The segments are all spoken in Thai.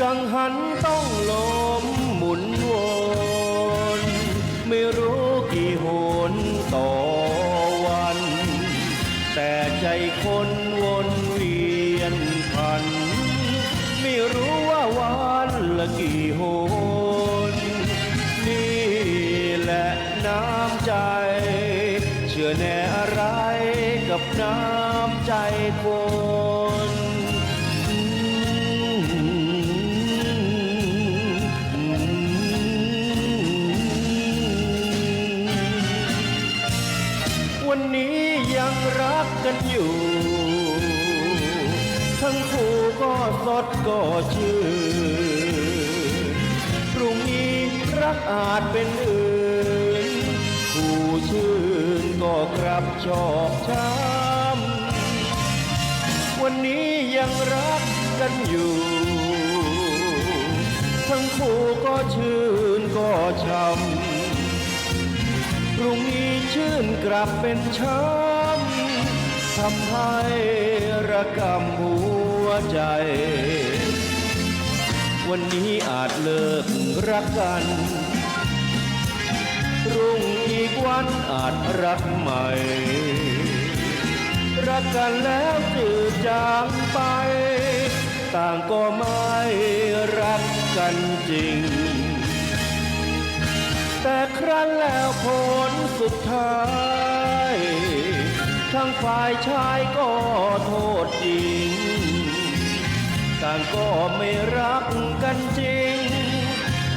กังหันต้องล้มหมุนวนไม่รู้กี่หนต่อวัน แต่ใจคนวนเวียนพัน ไม่รู้ว่าวันละกี่หนนี่แหละน้ำใจ เชื่อแน่อะไรกับน้ำใจคน วันนี้ยังรักกันอยู่ ทั้งคู่ก็สดก็ชื่อพรุ่งนี้รักอาจเป็นอื่นผู้ชื่นก็กลับชอกช้ำวันนี้ยังรักกันอยู่ ทั้งคู่ก็ชื่นก็ช้ำพรุ่งนี้ ชื่นกลับเป็นช้ำทำให้ระกำหัวใจ วันนี้อาจเลิกรักกันรุ่งอีกวันอาจรักใหม่ รักกันแล้วจืดจางไป ต่างก็ไม่รักกันจริง แต่ครั้นแล้วผลสุดท้ายทั้งฝ่ายชายก็โทษจริงต่างก็ไม่รักกันจริง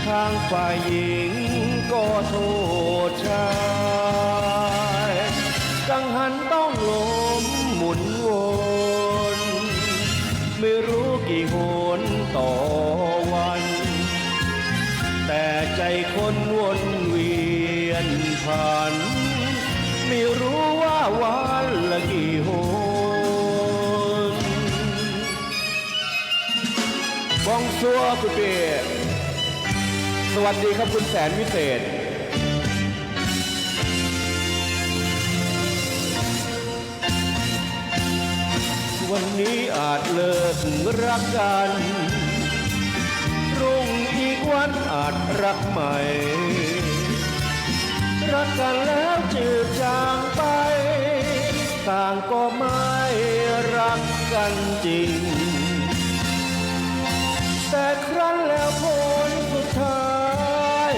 ทางฝ่ายหญิงก็โทษชายกังหันต้องล้มหมุนวนไม่รู้กี่หนต่อวัน แต่ใจคนวน นผ่านไม่รู้ว่าวันละกี่หนบองซัวคุณเปียสวัสดีครับคุณแสนวิเศษ วันนี้อาจเลิกรักกันรุ่งอีกวันอาจรักใหม่ รักกันแล้วจืดจางไป ต่างก็ไม่รักกันจริง แต่ครั้นแล้วผลสุดท้าย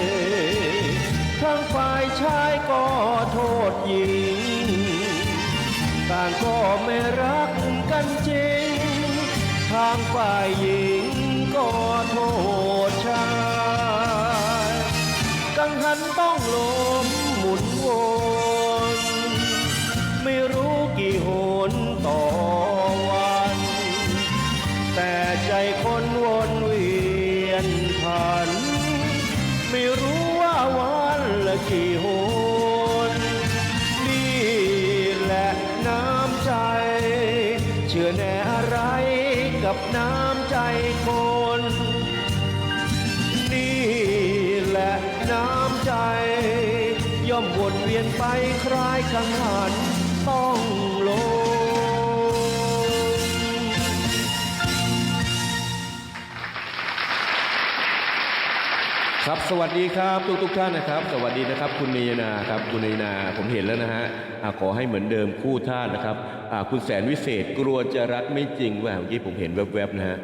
ทั้งฝ่ายชายก็โทษหญิง ต่างก็ไม่รักกันจริง ทางฝ่ายหญิงก็โทษชายกังหันต้องลม วนไม่รู้กี่หนต่อวัน แต่ใจคนวนเวียนผ่านไม่รู้ว่าวันละกี่หนนี่แหละน้ำใจ เชื่อแน่อะไรกับน้ำใจคน ย่อมวนเวียนไปคล้ายกังหันต้องลง ครับสวัสดีครับทุกทุกๆท่านนะครับ สวัสดีนะครับ คุณนยนาครับคุณนยนาผมเห็นแล้วนะฮะอ่าขอให้เหมือนเดิมคู่ท่านะครับอ่าคุณแสนวิเศษกลัวจะรักไม่จริงว่าเมื่อกี้ผมเห็นแวบๆนะฮะ